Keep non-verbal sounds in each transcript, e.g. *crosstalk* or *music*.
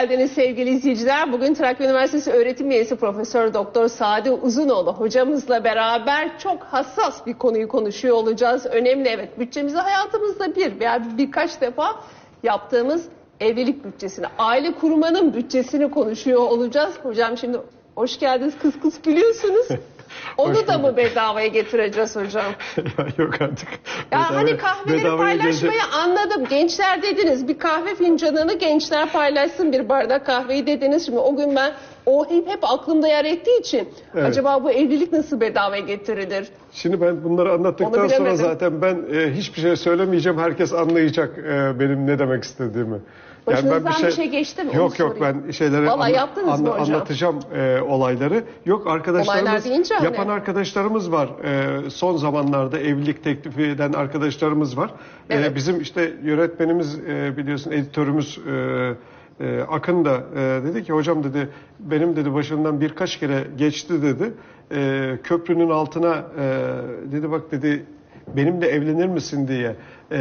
geldiniz sevgili izleyiciler. Bugün Trakya Üniversitesi öğretim üyesi Profesör Doktor Sadi Uzunoğlu hocamızla beraber çok hassas bir konuyu konuşuyor olacağız. Önemli evet bütçemizi hayatımızda bir veya birkaç defa yaptığımız evlilik bütçesini, aile kurmanın bütçesini konuşuyor olacağız. Hocam şimdi hoş geldiniz kıs kıs gülüyorsunuz. *laughs* Onu Hoş da mı bedavaya getireceğiz hocam? ya *laughs* yok artık. Ya Bedava- hani kahveleri bedavaya paylaşmayı gelecek- anladım. Gençler dediniz bir kahve fincanını gençler paylaşsın bir bardak kahveyi dediniz. Şimdi o gün ben o hep, hep aklımda yer ettiği için Evet. acaba bu evlilik nasıl bedavaya getirilir? Şimdi ben bunları anlattıktan sonra zaten ben e, hiçbir şey söylemeyeceğim. Herkes anlayacak e, benim ne demek istediğimi. Başınızdan bir şey geçti mi? Yok yok sorayım. ben şeyleri Vallahi yaptınız mı hocam? anlatacağım e, olayları. Yok Olaylar arkadaşlarımız deyince hani- yapan arkadaşlarımız var. E, son zamanlarda evlilik teklifi eden arkadaşlarımız var. E, Evet. bizim işte yönetmenimiz e, biliyorsun editörümüz e, e, Akın da e, dedi ki hocam dedi benim dedi başından birkaç kere geçti dedi. E, köprünün altına e, dedi bak dedi benimle evlenir misin diye e,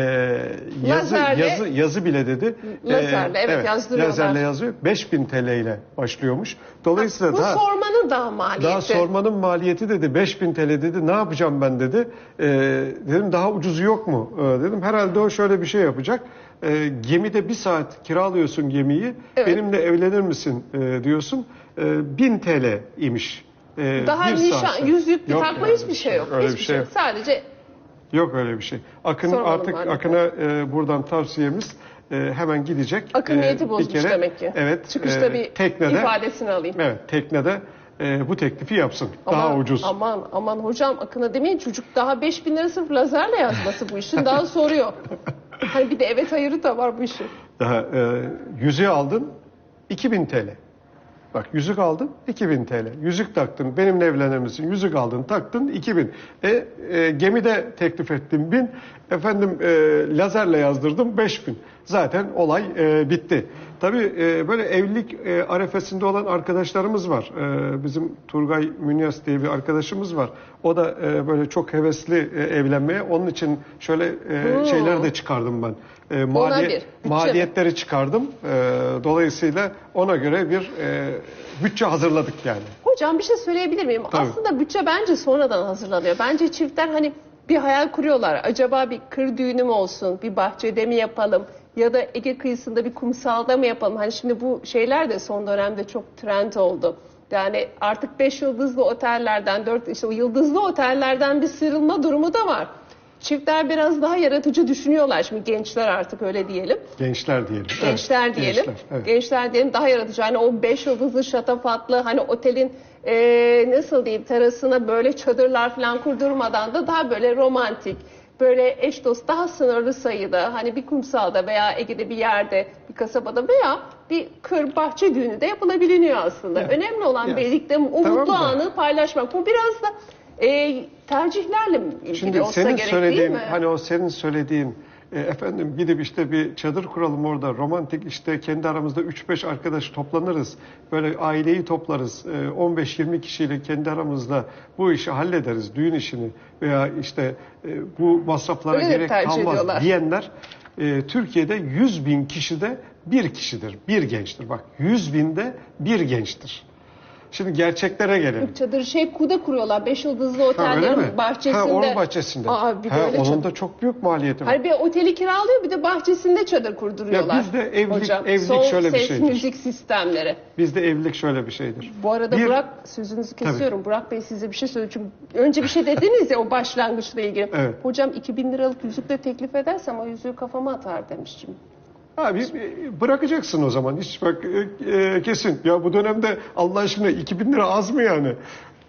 yazı Lazerle- yazı yazı bile dedi. E, Lazerle, evet, yazdırıyorlar. Lazerle yazıyor. 5000 TL ile başlıyormuş. Dolayısıyla Bu daha sormanın daha maliyeti. daha sormanın maliyeti dedi 5000 TL dedi. Ne yapacağım ben dedi. E, dedim daha ucuzu yok mu? E, dedim herhalde o şöyle bir şey yapacak. E, gemide bir saat kiralıyorsun gemiyi. Evet. Benimle evlenir misin e, diyorsun. E, 1000 TL imiş. E, Daha bir nişan, saatte. yüzük, Yok takma yani, hiçbir şey yok. Öyle hiçbir bir şey yok. Sadece Yok öyle bir şey. Akın Sormadım artık ben de. Akın'a e, buradan tavsiyemiz e, hemen gidecek. akın E, niyeti bir bozmuş kere- demek ki. Evet. Çıkışta e, bir teknede, ifadesini alayım. Evet, teknede e, bu teklifi yapsın. daha Aman, ucuz. Aman aman hocam akına demeyin çocuk daha 5000 lira sırf lazerle yazması bu işin daha soruyor. *laughs* Hani bir de evet hayırı da var bu işin. Daha e, yüzüğü aldın 2000 TL. Bak yüzük aldın 2000 TL. Yüzük taktın benimle evlenir? Yüzük aldın taktın 2000. E, e, gemide teklif ettim 1000. Efendim e, lazerle yazdırdım 5000. Zaten olay e, bitti. Tabii e, böyle evlilik e, arefesinde olan arkadaşlarımız var. E, bizim Turgay Münyas diye bir arkadaşımız var. O da e, böyle çok hevesli e, evlenmeye. Onun için şöyle e, Hmm. şeyler de çıkardım ben. E, mi? *laughs* maliyetleri çıkardım. E, dolayısıyla ona göre bir e, bütçe hazırladık yani. Hocam bir şey söyleyebilir miyim? Tabii. Aslında bütçe bence sonradan hazırlanıyor. Bence çiftler hani bir hayal kuruyorlar. Acaba bir kır düğünü mü olsun, bir bahçede mi yapalım ya da Ege kıyısında bir kumsalda mı yapalım? Hani şimdi bu şeyler de son dönemde çok trend oldu. Yani artık 5 yıldızlı otellerden, 4 işte o yıldızlı otellerden bir sıyrılma durumu da var. Çiftler biraz daha yaratıcı düşünüyorlar. Şimdi gençler artık öyle diyelim. Gençler diyelim. Evet, Gençler diyelim. Gençler, evet. Gençler diyelim daha yaratıcı. Hani o beş yıldızlı şatafatlı hani otelin eee, nasıl diyeyim terasına böyle çadırlar falan kurdurmadan da daha böyle romantik böyle eş dost daha sınırlı sayıda hani bir kumsalda veya Ege'de bir yerde bir kasabada veya bir kır bahçe düğünü de yapılabiliyor aslında. Evet. Önemli olan Evet. birlikte o Tamam mutlu da- anı paylaşmak. Bu biraz da eee, tercihlerle ilgili Şimdi olsa senin gerek değil söylediğin mi? hani o senin söylediğin e, efendim gidip işte bir çadır kuralım orada romantik işte kendi aramızda 3-5 arkadaş toplanırız. Böyle aileyi toplarız. E, 15-20 kişiyle kendi aramızda bu işi hallederiz. Düğün işini veya işte e, bu masraflara Öyle gerek kalmaz ediyorlar. diyenler e, Türkiye'de 100 bin kişide bir kişidir. Bir gençtir. Bak 100 binde bir gençtir. Şimdi gerçeklere gelelim. Çadır şey kuda kuruyorlar. Beş yıldızlı Ha, öyle otellerin mi? bahçesinde. Ha, onun bahçesinde. Aa, bir de ha, öyle onun çadır. da çok büyük maliyeti var. Hayır bir oteli kiralıyor bir de bahçesinde çadır kurduruyorlar. Ya bizde evlilik- Hocam, evlilik şöyle bir şeydir. müzik sistemleri. Bizde evlilik şöyle bir şeydir. Bu arada Bir- Burak sözünüzü kesiyorum. Burak Bey size bir şey söyleyeyim. Çünkü önce bir şey dediniz ya o başlangıçla ilgili. Evet. Hocam 2000 liralık yüzükle teklif edersem o yüzüğü kafama atar demiştim. Abi e, bırakacaksın o zaman. Hiç bak e, e, kesin. Ya bu dönemde Allah aşkına 2000 lira az mı yani?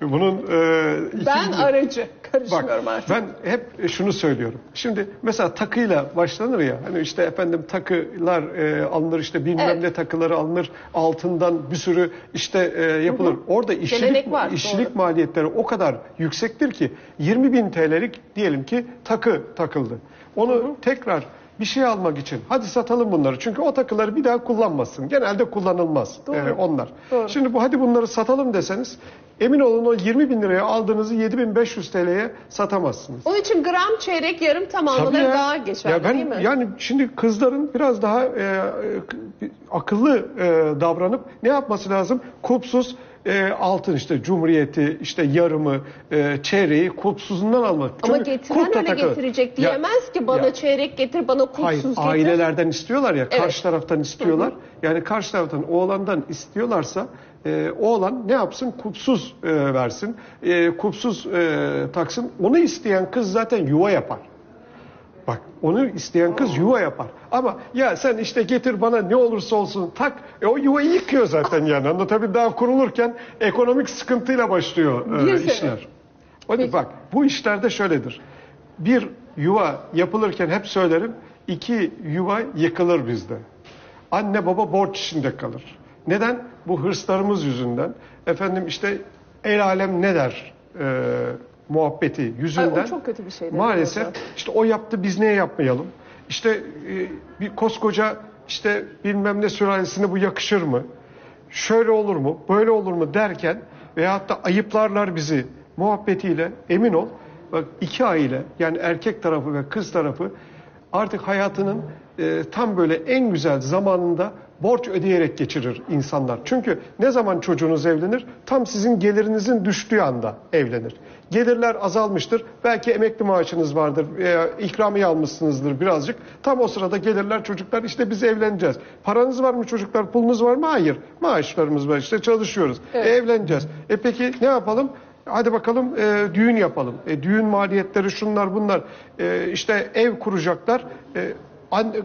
Bunun e, iki- Ben aracı. Bak Karışmıyorum artık. ben hep şunu söylüyorum. Şimdi mesela takıyla başlanır ya. Hani işte efendim takılar e, alınır işte bilmem Evet. ne takıları alınır. Altından bir sürü işte e, yapılır. Orada işçilik, Gelenek var, işçilik maliyetleri o kadar yüksektir ki 20 bin TL'lik diyelim ki takı takıldı. Onu tekrar bir şey almak için hadi satalım bunları. Çünkü o takıları bir daha kullanmasın. Genelde kullanılmaz Doğru. e, onlar. Doğru. Şimdi bu hadi bunları satalım deseniz emin olun o 20 bin liraya aldığınızı 7500 TL'ye satamazsınız. Onun için gram, çeyrek, yarım tam almaları ya. daha geçerli ya ben, değil mi? Yani şimdi kızların biraz daha e, e, akıllı e, davranıp ne yapması lazım? Kupsuz e, altın işte cumhuriyeti işte yarımı e, çeyreği kupsuzundan almak. Ama Çünkü getiren öyle takılı. getirecek Ya- diyemez ki bana ya- çeyrek getir, bana Hayır, kupsuz getir. ailelerden istiyorlar ya, Evet. karşı taraftan istiyorlar. Yani karşı taraftan oğlandan istiyorlarsa e, oğlan ne yapsın? Kupsuz e, versin, e, kupsuz e, taksın. Onu isteyen kız zaten yuva yapar. Bak onu isteyen kız yuva yapar. Ama ya sen işte getir bana ne olursa olsun tak. E, o yuvayı yıkıyor zaten yani. Anlatabildim daha kurulurken ekonomik sıkıntıyla başlıyor e, işler. Hadi bak bu işlerde şöyledir. Bir yuva yapılırken hep söylerim. iki yuva yıkılır bizde. Anne baba borç içinde kalır. Neden? Bu hırslarımız yüzünden. Efendim işte el alem ne der e, muhabbeti yüzünden. Ay, o çok kötü bir şey Maalesef hocam? işte o yaptı biz niye yapmayalım? İşte e, bir koskoca işte bilmem ne sülalesine bu yakışır mı? Şöyle olur mu? Böyle olur mu derken veyahut da ayıplarlar bizi muhabbetiyle emin ol. Bak iki aile yani erkek tarafı ve kız tarafı artık hayatının e, tam böyle en güzel zamanında borç ödeyerek geçirir insanlar. Çünkü ne zaman çocuğunuz evlenir? Tam sizin gelirinizin düştüğü anda evlenir. Gelirler azalmıştır. Belki emekli maaşınız vardır. Veya ikramiye almışsınızdır birazcık. Tam o sırada gelirler çocuklar işte biz evleneceğiz. Paranız var mı çocuklar? Pulunuz var mı? Hayır. Maaşlarımız var işte çalışıyoruz. Evet. E, evleneceğiz. E peki ne yapalım? Hadi bakalım e, düğün yapalım. E, düğün maliyetleri şunlar bunlar. E, işte ev kuracaklar. E,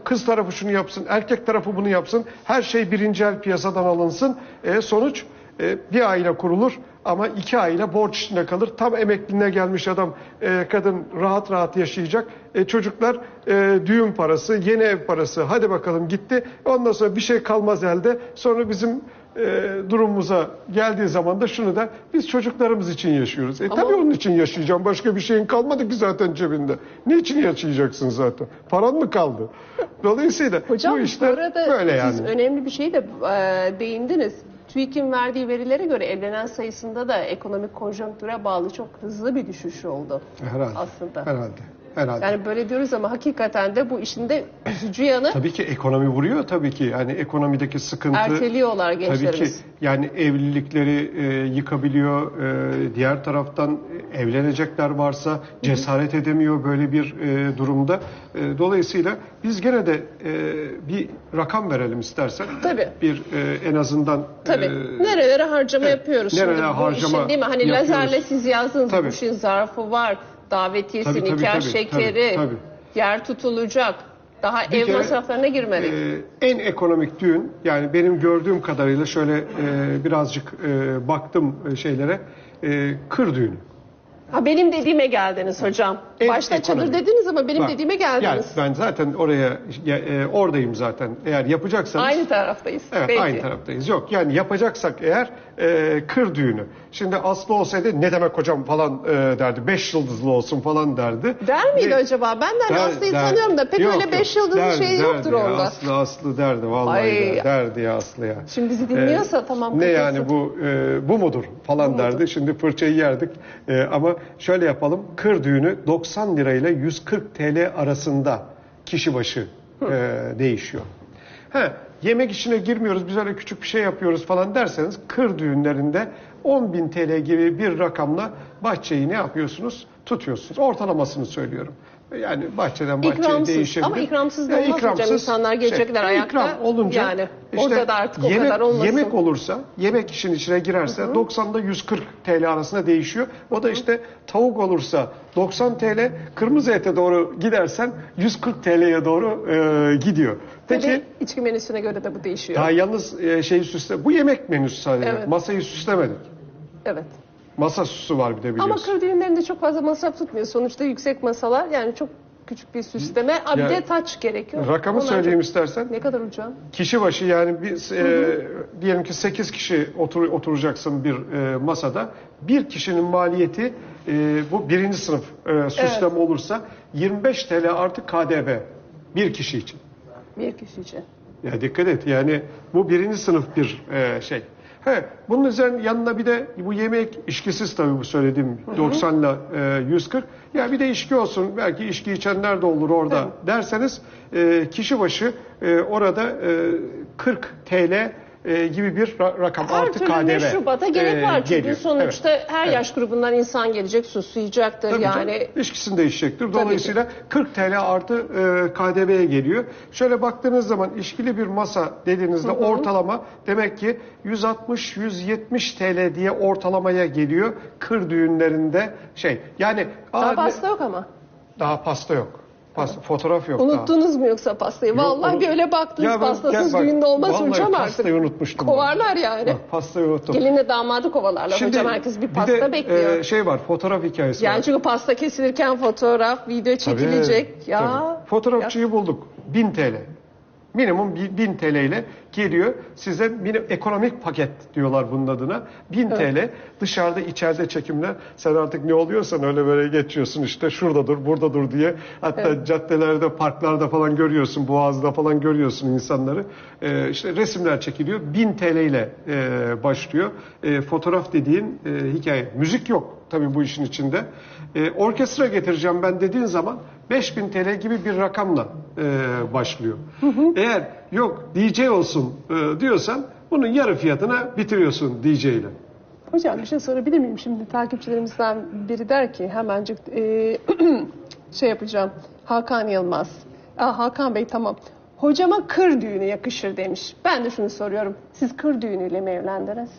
kız tarafı şunu yapsın, erkek tarafı bunu yapsın. Her şey birinci el piyasadan alınsın. E, sonuç e, bir aile kurulur ama iki aile borç içinde kalır. Tam emekliliğine gelmiş adam, e, kadın rahat rahat yaşayacak. E, çocuklar e, düğün parası, yeni ev parası. Hadi bakalım gitti. Ondan sonra bir şey kalmaz elde. Sonra bizim e, durumumuza geldiği zaman da şunu der. Biz çocuklarımız için yaşıyoruz. E Ama- tabii onun için yaşayacağım. Başka bir şeyin kalmadı ki zaten cebinde. Niçin yaşayacaksın zaten? Paran mı kaldı? Dolayısıyla Hocam bu işler arada böyle yani. siz önemli bir şey de e, değindiniz. TÜİK'in verdiği verilere göre evlenen sayısında da ekonomik konjonktüre bağlı çok hızlı bir düşüş oldu Herhalde. aslında. Herhalde. Herhalde. Yani böyle diyoruz ama hakikaten de bu işin de üzücü yanı Tabii ki ekonomi vuruyor tabii ki. Yani ekonomideki sıkıntı erteliyorlar Tabii ki gençlerimiz. yani evlilikleri e, yıkabiliyor. E, diğer taraftan e, evlenecekler varsa cesaret edemiyor böyle bir e, durumda. E, dolayısıyla biz gene de e, bir rakam verelim istersen. Tabii. Bir e, en azından Tabii. e, Nerelere harcama evet, yapıyoruz nerelere şimdi bu harcama işin değil mi? Hani yapıyoruz. lazerle siz yazdınız Tabii. bu işin zarfı var, davetiyesi, Tabii, tabii, nikah tabii, şekeri, tabii, tabii. yer tutulacak. Daha Bir ev kere, masraflarına girmedik. e, en ekonomik düğün yani benim gördüğüm kadarıyla şöyle e, birazcık e, baktım e, şeylere e, kır düğünü. Ha benim dediğime geldiniz hocam. En Başta çadır ekonomik. dediniz ama benim Bak, dediğime geldiniz. Yani ben zaten oraya ya, e, oradayım zaten. Eğer yapacaksanız Aynı taraftayız. Evet Belki. aynı taraftayız. Yok yani yapacaksak eğer e, kır düğünü. Şimdi Aslı olsaydı ne demek hocam falan e, derdi. Beş yıldızlı olsun falan derdi. Der miydi Ne- acaba? Ben de hani Der- Aslı'yı der- tanıyorum da pek Yok, öyle yok. beş yıldızlı Der- şey derdi yoktur ya. orada. Aslı Aslı derdi vallahi Ay. der- derdi ya Aslı ya. Şimdi bizi dinliyorsa Ee, tamam. Ne katılsın. yani bu e, bu mudur falan derdi. Şimdi fırçayı yerdik. E, ama şöyle yapalım. Kır düğünü 90 lira ile 140 TL arasında kişi başı e, değişiyor. Ha, yemek işine girmiyoruz. Biz öyle küçük bir şey yapıyoruz falan derseniz kır düğünlerinde 10.000 TL gibi bir rakamla bahçeyi ne yapıyorsunuz? Tutuyorsunuz. Ortalamasını söylüyorum. Yani bahçeden bahçeye İkramsız. değişebilir. Ama ikramsız da olmaz hocam. ikramsız İnsanlar gelecekler ayakta. ikram olunca Yani işte orada da artık o yemek, kadar olmasın. Yemek olursa, yemek işin içine girerse 90'da 140 TL arasında değişiyor. O da işte tavuk olursa 90 TL, kırmızı ete doğru gidersen 140 TL'ye doğru e, gidiyor. Peki Tabii içki menüsüne göre de bu değişiyor. daha yalnız e, şeyi süsle, bu yemek menüsü sadece. Evet. Masayı süslemedik. Evet. Masa süsü var bir de Ama biliyorsun. kır düğünlerinde çok fazla masraf tutmuyor. Sonuçta yüksek masalar yani çok küçük bir süsleme. Aa, bir de taç gerekiyor. Rakamı Onlar söyleyeyim çok- istersen. Ne kadar hocam? Kişi başı yani biz e, diyelim ki 8 kişi otur, oturacaksın bir e, masada. Bir kişinin maliyeti e, bu birinci sınıf e, süslem olursa 25 TL artı KDV Bir kişi için. Bir kişi için. Ya dikkat et yani bu birinci sınıf bir e, şey. He, bunun üzerine yanına bir de bu yemek içkisiz tabii bu söylediğim 90 ile e, 140. Ya bir de içki olsun belki içki içenler de olur orada derseniz e, kişi başı e, orada e, 40 TL e, gibi bir ra- rakam Her artı türlü KDV. meşrubata gerek e, var çünkü geliyor. sonuçta Evet. her Evet. yaş grubundan insan gelecek, susayacaktır Tabii yani. canım, içkisini de içecektir. Tabii Dolayısıyla 40 TL artı e, KDV'ye geliyor. Şöyle baktığınız zaman içkili bir masa dediğinizde ortalama demek ki 160-170 TL diye ortalamaya geliyor. Kır düğünlerinde şey. Yani Daha pasta yok ama. daha pasta yok. Pasta, fotoğraf yok daha. Unuttunuz mu yoksa pastayı? Vallahi unut- bir öyle baktınız Ya ben- pastasız gel bak, düğünde olmaz hocam artık. pastayı unutmuştum ben. Kovarlar yani. Bak, pastayı unuttum. Gelinle damadı kovalarlar hocam herkes bir pasta de, bekliyor. e, şey var fotoğraf hikayesi var. yani çünkü pasta kesilirken fotoğraf, video çekilecek. Tabii, ya. tabii. Fotoğrafçıyı bulduk. 1000 TL. Minimum bi- 1000 TL ile geliyor. Size minim, ekonomik paket diyorlar bunun adına. 1000 TL dışarıda içeride çekimler. Sen artık ne oluyorsan öyle böyle geçiyorsun işte şurada dur burada dur diye. Hatta caddelerde parklarda falan görüyorsun boğazda falan görüyorsun insanları. Ee, işte resimler çekiliyor. 1000 TL ile e, başlıyor. E, fotoğraf dediğin e, hikaye. Müzik yok tabii bu işin içinde. E, orkestra getireceğim ben dediğin zaman 5000 TL gibi bir rakamla e, başlıyor. Eğer yok DJ olsun e, diyorsan bunun yarı fiyatına bitiriyorsun DJ ile. Hocam bir şey sorabilir miyim? Şimdi takipçilerimizden biri der ki hemencik e, *clears throat* şey yapacağım. Hakan Yılmaz. Aa, Hakan Bey tamam. Hocama kır düğünü yakışır demiş. Ben de şunu soruyorum. Siz kır düğünüyle mi evlendiniz?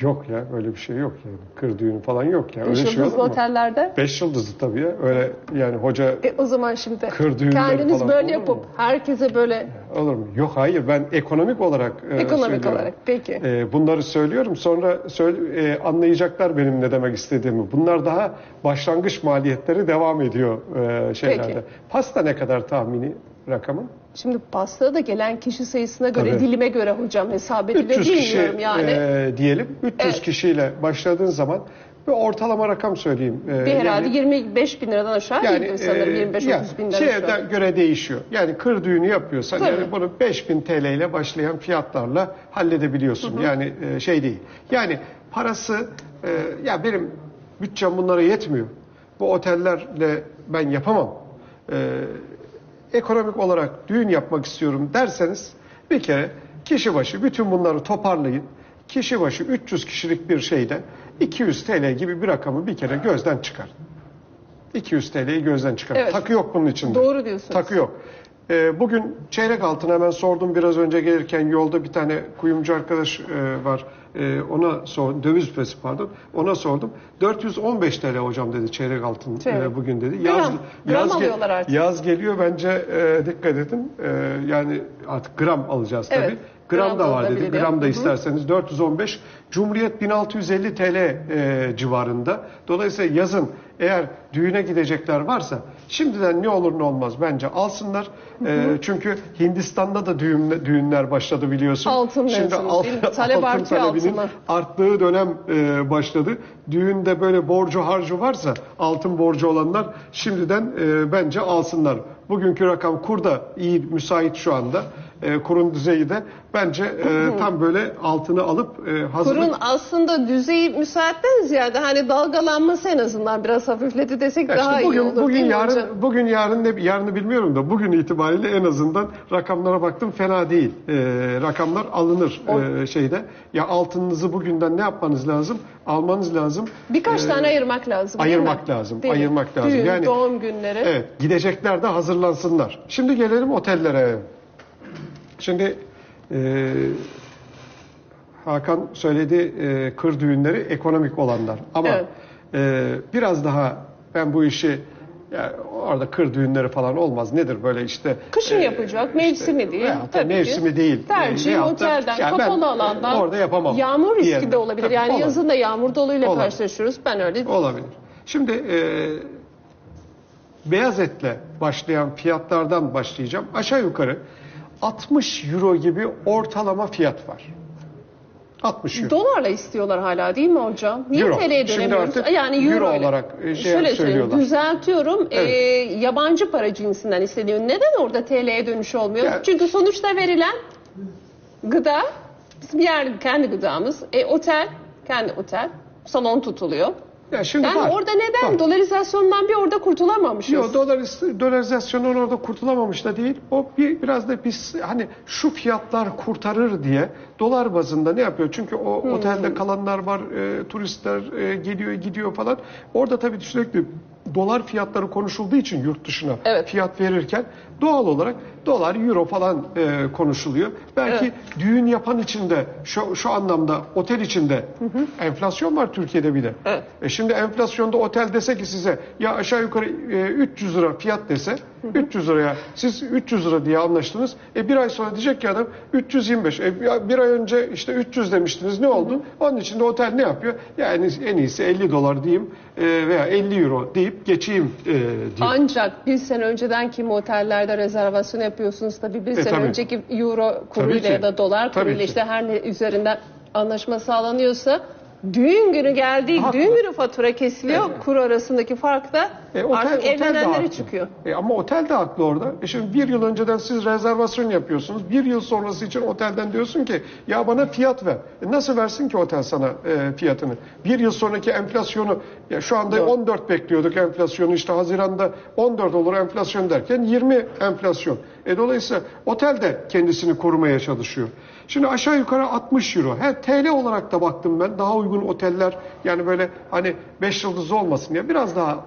Yok ya öyle bir şey yok yani. Kır düğünü falan yok ya. Beş Öyle şey yıldızlı mu? otellerde. Beş yıldızlı tabii ya. Öyle yani hoca E, o zaman şimdi Kır düğünleri kendiniz falan böyle yapıp mu? herkese böyle olur mu? Yok hayır ben ekonomik olarak e, ekonomik söylüyorum. olarak peki. E, bunları söylüyorum sonra söyle, e, anlayacaklar benim ne demek istediğimi. Bunlar daha başlangıç maliyetleri devam ediyor e, şeylerde. Peki. Pasta ne kadar tahmini rakamın? Şimdi pastada da gelen kişi sayısına göre, Tabii. dilime göre hocam hesap ediliyor 300 kişi bilmiyorum yani. e, diyelim. 300 Evet. kişiyle başladığın zaman bir ortalama rakam söyleyeyim. E, bir herhalde yani- 25 bin liradan aşağı değildir sanırım. e, 25-30 yani bin lira. şeye şu de göre değişiyor. Yani kır düğünü yapıyorsan Tabii. yani bunu 5000 TL ile başlayan fiyatlarla halledebiliyorsun. Yani e, şey değil. Yani parası e, ya benim bütçem bunlara yetmiyor. Bu otellerle ben yapamam. E, ekonomik olarak düğün yapmak istiyorum derseniz bir kere kişi başı bütün bunları toparlayın. Kişi başı 300 kişilik bir şeyde 200 TL gibi bir rakamı bir kere gözden çıkarın. 200 TL'yi gözden çıkarın. Evet. Takı yok bunun içinde. Doğru diyorsunuz. Takı yok. Ee, bugün çeyrek altın hemen sordum biraz önce gelirken yolda bir tane kuyumcu arkadaş e, var. E, ona sordum. Döviz büfesi pardon. Ona sordum. 415 TL hocam dedi çeyrek altın e, Çeyrek. bugün dedi. Gram. Gram ge- alıyorlar artık. Yaz geliyor bence e, dikkat edin. E, yani artık gram alacağız tabii. Evet, Gram, da var dedi. olabiliyor. Gram da isterseniz 415. Cumhuriyet 1650 TL e, civarında. Dolayısıyla yazın eğer düğüne gidecekler varsa şimdiden ne olur ne olmaz bence alsınlar. E, çünkü Hindistan'da da düğün, düğünler başladı biliyorsun. Altın Şimdi mevsimi, alt- değil mi? Talep altın artıyor talebinin altına. arttığı dönem e, başladı. Düğünde böyle borcu harcı varsa altın borcu olanlar şimdiden e, bence alsınlar. Bugünkü rakam kur da iyi müsait şu anda. E, kurun düzeyi de bence e, tam böyle altını alıp e, hazırlık Kurun aslında düzeyi müsaatten ziyade hani dalgalanması en azından biraz hafifledi desek Ya daha işte bugün, iyi olur bugün değil mi yarın hocam? bugün yarın ne yarını bilmiyorum da bugün itibariyle en azından rakamlara baktım fena değil. Ee, rakamlar alınır e, şeyde. Ya altınınızı bugünden ne yapmanız lazım? Almanız lazım. Birkaç Ee, tane ayırmak lazım değil ayırmak mi? lazım, Değil mi? ayırmak lazım. Düğün, Yani- doğum günleri. Evet, gidecekler de hazırlansınlar. Şimdi gelelim otellere. Şimdi e, Hakan söyledi e, kır düğünleri ekonomik olanlar. Ama Evet. e, biraz daha ben bu işi ya orada kır düğünleri falan olmaz. Nedir böyle işte Kışın e, yapacak, mevsimi değil. veyahut da Tabii ki. mevsimi değil. Tercih E, otelden, yani kapalı alandan. Orada yapamam. Yağmur riski diyelim. de olabilir. Tabii, yani olabilir. yazın da yağmur doluyla Olabilir. karşılaşıyoruz. Ben öyle Olabilir. Şimdi e, beyaz etle başlayan fiyatlardan başlayacağım. Aşağı yukarı 60 euro gibi ortalama fiyat var. 60 euro. Dolarla istiyorlar hala değil mi hocam? Niye Euro. TL'ye Şimdi dönemiyoruz? artık yani euro euro, ile. olarak, e, şey Şöyle söylüyorlar. düzeltiyorum. Evet. Ee, yabancı para cinsinden isteniyor. Neden orada TL'ye dönüş olmuyor? Ya- Çünkü sonuçta verilen gıda bizim yer kendi gıdamız. E, otel kendi otel. Salon tutuluyor. Ya şimdi Yani var. orada neden Var. dolarizasyondan bir orada kurtulamamışız? Yok dolar, dolarizasyonun orada kurtulamamış da değil. O bir, biraz da biz hani şu fiyatlar kurtarır diye dolar bazında ne yapıyor? Çünkü o Hmm. otelde kalanlar var, e, turistler e, geliyor gidiyor falan. Orada tabii sürekli dolar fiyatları konuşulduğu için yurt dışına Evet. fiyat verirken doğal olarak dolar, euro falan e, konuşuluyor. Belki düğün yapan içinde şu, şu anlamda otel içinde enflasyon var Türkiye'de bir de. Evet. E şimdi enflasyonda otel dese ki size ya aşağı yukarı e, 300 lira fiyat dese 300 liraya siz 300 lira diye anlaştınız. E bir ay sonra diyecek ki adam 325. E bir- ay önce işte 300 demiştiniz ne oldu? Onun için de otel ne yapıyor? Yani en iyisi 50 dolar diyeyim e, veya 50 euro deyip geçeyim e, diyeyim. Ancak bir sene önceden kim otellerde rezervasyon yapıyorsunuz tabii bir E, sene tabii. önceki euro kuruyla ya da dolar kuruyla işte her ne üzerinden anlaşma sağlanıyorsa düğün günü geldiği Haklı. düğün günü fatura kesiliyor. Kur arasındaki fark da E, otel- artık otel evlenenlere çıkıyor. E, ama otel de haklı orada. E şimdi bir yıl önceden siz rezervasyon yapıyorsunuz. Bir yıl sonrası için otelden diyorsun ki ya bana fiyat ver. E, nasıl versin ki otel sana e, fiyatını? Bir yıl sonraki enflasyonu ya şu anda 14 bekliyorduk enflasyonu işte Haziran'da 14 olur enflasyon derken 20 enflasyon. E, dolayısıyla otel de kendisini korumaya çalışıyor. Şimdi aşağı yukarı 60 euro. He, TL olarak da baktım ben. Daha uygun oteller yani böyle hani 5 yıldızlı olmasın ya biraz daha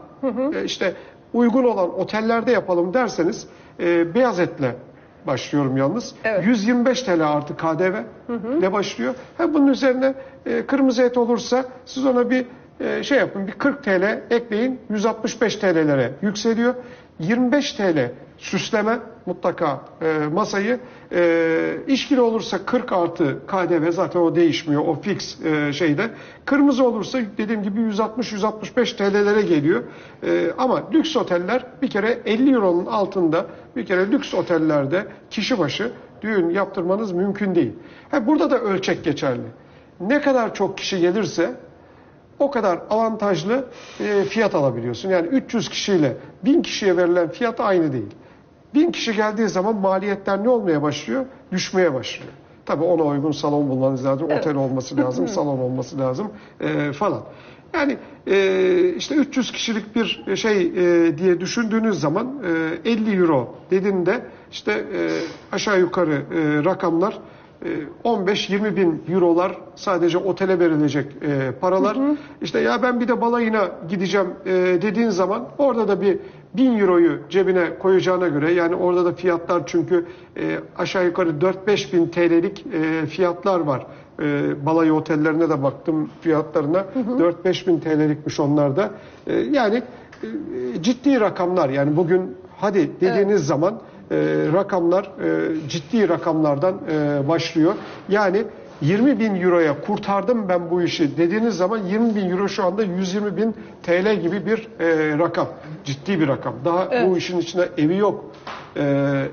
e, işte uygun olan otellerde yapalım derseniz e, beyaz etle başlıyorum yalnız. Evet. 125 TL artı KDV ile başlıyor. Ha, bunun üzerine e, kırmızı et olursa siz ona bir e, şey yapın bir 40 TL ekleyin 165 TL'lere yükseliyor. 25 TL süsleme mutlaka e, masayı e, işkili olursa 40 artı KDV zaten o değişmiyor o fix e, şeyde. Kırmızı olursa dediğim gibi 160-165 TL'lere geliyor. E, ama lüks oteller bir kere 50 euronun altında bir kere lüks otellerde kişi başı düğün yaptırmanız mümkün değil. Ha, burada da ölçek geçerli. Ne kadar çok kişi gelirse o kadar avantajlı e, fiyat alabiliyorsun. Yani 300 kişiyle 1000 kişiye verilen fiyat aynı değil. 1000 kişi geldiği zaman maliyetler ne olmaya başlıyor? Düşmeye başlıyor. Tabii ona uygun salon bulmanız lazım, otel olması lazım, *laughs* salon olması lazım e, falan. Yani e, işte 300 kişilik bir şey e, diye düşündüğünüz zaman e, 50 euro dediğinde işte e, aşağı yukarı e, rakamlar e, 15-20 bin eurolar sadece otele verilecek e, paralar. İşte ya ben bir de balayına gideceğim e, dediğin zaman orada da bir 1000 euroyu cebine koyacağına göre yani orada da fiyatlar çünkü e, aşağı yukarı 4-5 bin TL'lik e, fiyatlar var. E, balayı otellerine de baktım fiyatlarına 4-5 bin TL'likmiş onlar da. E, yani e, ciddi rakamlar yani bugün hadi dediğiniz zaman e, rakamlar e, ciddi rakamlardan e, başlıyor. Yani 20 bin euroya kurtardım ben bu işi dediğiniz zaman 20 bin euro şu anda 120 bin TL gibi bir e, rakam. Ciddi bir rakam. Daha bu işin içinde evi yok. E,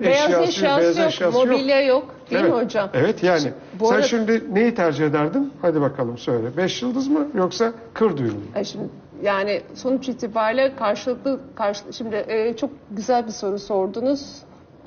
Beyaz eşyası, eşyası beyaz yok, eşyası mobilya yok. Değil evet. mi hocam? Evet yani. Bu Sen arada- şimdi neyi tercih ederdin? Hadi bakalım söyle. 5 yıldız mı yoksa kır düğünü mü? Ay Şimdi yani sonuç itibariyle karşılıklı karşı şimdi e, çok güzel bir soru sordunuz.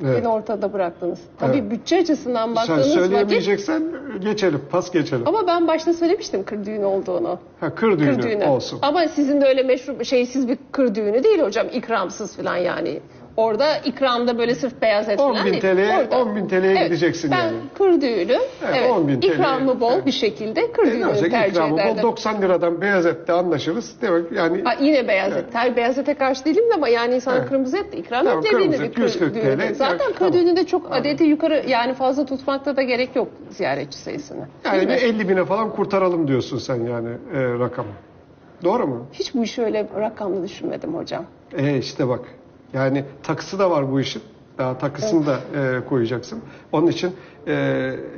Evet. Beni ortada bıraktınız. Tabii Evet. bütçe açısından Sen baktığınız vakit söyleyemeyeceksen geçelim. Pas geçelim. ama ben başta söylemiştim kır düğünü olduğunu. Ha, kır düğünü, Kır düğünü. olsun. Ama sizin de öyle meşhur şeysiz bir kır düğünü değil hocam. ikramsız falan yani. Orada ikramda böyle sırf beyaz et 10 falan bin değil. TL'ye Orada- 10 bin TL'ye Evet, gideceksin ben yani. kır düğünü, evet, 10 bin TL. ikramı bol Evet. bir şekilde kır E, ne olacak? tercih İkramı bol ederdim. 90 liradan beyaz ette anlaşırız. Demek yani Ha, yine beyaz et. Tabii beyaz ete karşı değilim de ama yani insan Evet. kırmızı et de ikram Tamam, dediğinde kırmızı et, kır 140 düğünü. TL. Zaten Yani, kır tamam. düğününde çok adeti yukarı yani fazla tutmakta da gerek yok ziyaretçi sayısını. yani bir mi? 50 bine falan kurtaralım diyorsun sen yani e, rakamı. Doğru mu? Hiç bu işi öyle rakamlı düşünmedim hocam. E işte bak. Yani takısı da var bu işin. Daha takısını da e, koyacaksın. Onun için e,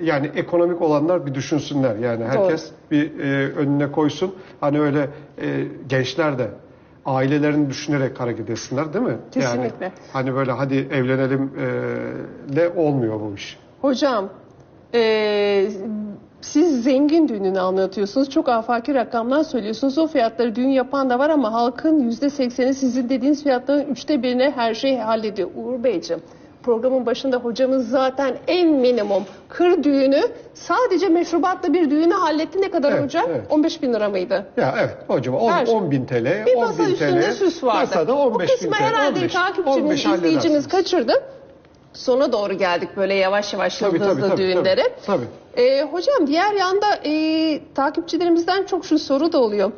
yani ekonomik olanlar bir düşünsünler. Yani herkes bir e, önüne koysun. Hani öyle e, gençler de ailelerini düşünerek hareket etsinler değil mi? Kesinlikle. Yani hani böyle hadi evlenelim e, de olmuyor bu iş. Hocam, eee, Siz zengin düğününü anlatıyorsunuz. Çok afaki rakamlar söylüyorsunuz. O fiyatları düğün yapan da var ama halkın %80'i sizin dediğiniz fiyatların üçte birine her şeyi hallediyor. Uğur Beyciğim programın başında hocamız zaten en minimum kır düğünü sadece meşrubatla bir düğünü halletti. Ne kadar Evet, hocam? evet. 15 bin lira mıydı? Ya evet hocam 10, Her şey. 10 bin TL, Bir 10 masa bin üstünde TL, süs vardı. masada 15 Bu bin kısmı TL. herhalde 15, takipçimiz, 15 izleyicimiz kaçırdı. Sona doğru geldik böyle yavaş yavaş Tabii, tabii, yıldızlı tabii, düğünlere. tabii, Ee, hocam diğer yanda e, takipçilerimizden çok şu soru da oluyor.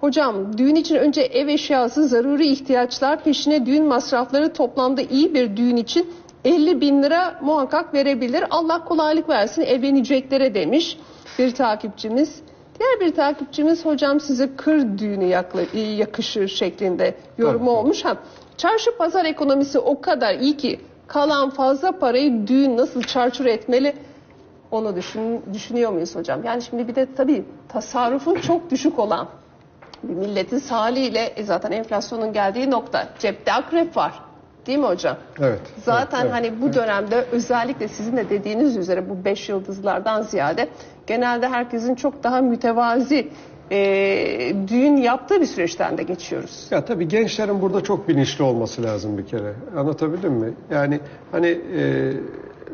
Hocam düğün için önce ev eşyası, zaruri ihtiyaçlar peşine düğün masrafları toplamda iyi bir düğün için 50 bin lira muhakkak verebilir. Allah kolaylık versin evleneceklere demiş bir takipçimiz. Diğer bir takipçimiz hocam size kır düğünü yakla- yakışır şeklinde yorumu Tabii, tabii. olmuş. Ha, çarşı pazar ekonomisi o kadar iyi ki kalan fazla parayı düğün nasıl çarçur etmeli onu düşün, düşünüyor muyuz hocam? Yani şimdi bir de tabii tasarrufun çok düşük olan bir milletin haliyle e, zaten enflasyonun geldiği nokta cepte akrep var. Değil mi hocam? Evet. Zaten evet, hani bu dönemde özellikle sizin de dediğiniz üzere bu beş yıldızlardan ziyade genelde herkesin çok daha mütevazi e, düğün yaptığı bir süreçten de geçiyoruz. Ya tabii gençlerin burada çok bilinçli olması lazım bir kere. Anlatabildim mi? Yani hani e,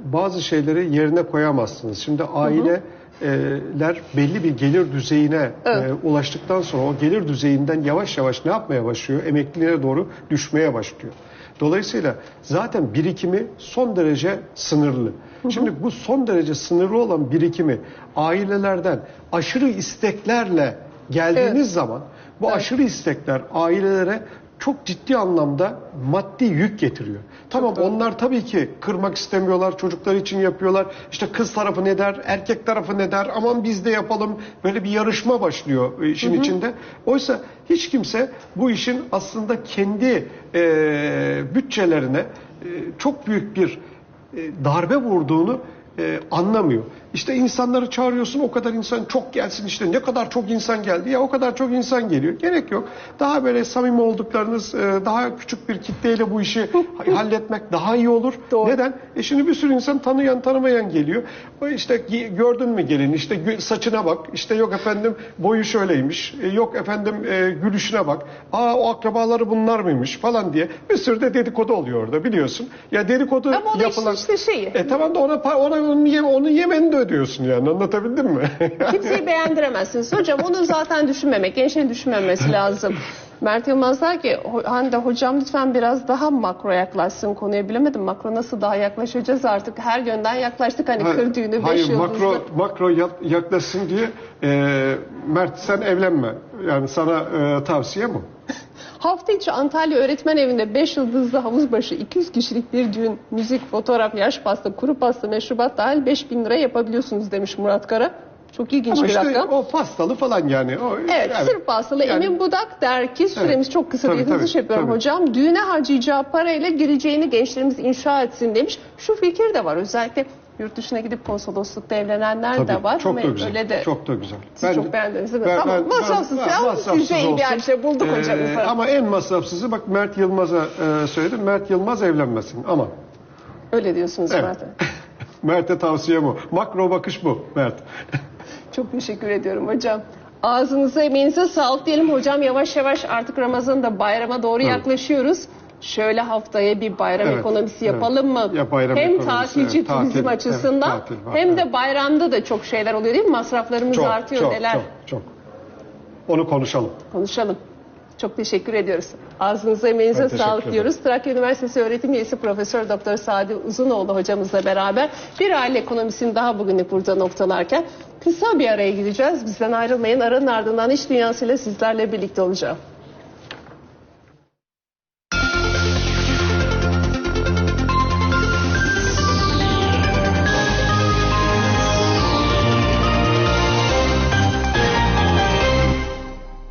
bazı şeyleri yerine koyamazsınız. Şimdi aileler belli bir gelir düzeyine Evet. e, ulaştıktan sonra o gelir düzeyinden yavaş yavaş ne yapmaya başlıyor? Emekliliğe doğru düşmeye başlıyor. Dolayısıyla zaten birikimi son derece sınırlı. Şimdi bu son derece sınırlı olan birikimi ailelerden aşırı isteklerle geldiğiniz Evet. zaman bu aşırı istekler ailelere çok ciddi anlamda maddi yük getiriyor. Tamam doğru. onlar tabii ki kırmak istemiyorlar, çocuklar için yapıyorlar. İşte kız tarafı ne der, erkek tarafı ne der, aman biz de yapalım. Böyle bir yarışma başlıyor e, işin içinde. Oysa hiç kimse bu işin aslında kendi e, bütçelerine e, çok büyük bir e, darbe vurduğunu e, anlamıyor. İşte insanları çağırıyorsun o kadar insan çok gelsin işte ne kadar çok insan geldi ya o kadar çok insan geliyor. Gerek yok. Daha böyle samimi olduklarınız e, daha küçük bir kitleyle bu işi ha- *laughs* halletmek daha iyi olur. Doğru. Neden? E şimdi bir sürü insan tanıyan tanımayan geliyor. O işte gi- gördün mü gelin işte saçına bak işte yok efendim boyu şöyleymiş e, yok efendim e, gülüşüne bak. Aa o akrabaları bunlar mıymış falan diye bir sürü de dedikodu oluyor orada biliyorsun. Ya dedikodu Ama yapılan... işte, işte şeyi. E tamam da ona, ona onun, yeme, onun yemeni de ödüyorsun yani anlatabildim mi? *laughs* Kimseyi beğendiremezsiniz. Hocam onu zaten düşünmemek, gençlerin düşünmemesi lazım. Mert Yılmaz der ki "Ho- Hande hocam lütfen biraz daha makro yaklaşsın konuya bilemedim. Makro nasıl daha yaklaşacağız artık her yönden yaklaştık hani kır düğünü beş Hayır yıldızlı. makro, makro ya- yaklaşsın diye e, Mert sen evlenme. Yani sana e, tavsiye bu. Hafta içi Antalya Öğretmen Evi'nde 5 yıldızlı havuz başı 200 kişilik bir düğün, müzik, fotoğraf, yaş pasta, kuru pasta, meşrubat dahil 5000 lira yapabiliyorsunuz demiş Murat Kara. Çok ilginç Ama bir işte rakam. o pastalı falan yani. O, Evet, sırf pastalı Yani- Emin Budak der ki süremiz çok kısa Tabii, bir hızlı yapıyorum tabii. hocam. Düğüne harcayacağı parayla gireceğini gençlerimiz inşa etsin demiş. Şu fikir de var özellikle yurt dışına gidip konsoloslukta evlenenler Tabii, de var. çok Ama da güzel. öyle de Çok da güzel. Siz çok beğendiniz değil mi? Tamam, masrafsız ben- ya, masrafsız sizce iyi bir olsun. şey bulduk Ee, hocamıza. Ama en masrafsızı bak Mert Yılmaz'a e, söyledim. Mert Yılmaz evlenmesin ama. öyle diyorsunuz Evet. zaten. Mert'e *laughs* tavsiye bu. Makro bakış bu Mert. *laughs* Çok teşekkür ediyorum hocam. Ağzınıza emeğinize sağlık diyelim hocam. Yavaş yavaş artık Ramazan'da bayrama doğru Evet. yaklaşıyoruz. Şöyle haftaya bir bayram Evet, ekonomisi evet. yapalım mı? Ya bayram hem ekonomisi, tatilci evet, turizm açısından tatil var, hem evet. de bayramda da çok şeyler oluyor değil mi? Masraflarımız Çok, artıyor çok, neler? çok, çok. Onu konuşalım. Konuşalım. Çok teşekkür ediyoruz. Ağzınıza emeğinize Ben teşekkür sağlık ederim. diyoruz. Trakya Üniversitesi öğretim üyesi Profesör Doktor Sadi Uzunoğlu hocamızla beraber bir aile ekonomisini daha bugünlük burada noktalarken kısa bir araya gideceğiz. Bizden ayrılmayın. Aranın ardından iş dünyasıyla sizlerle birlikte olacağım.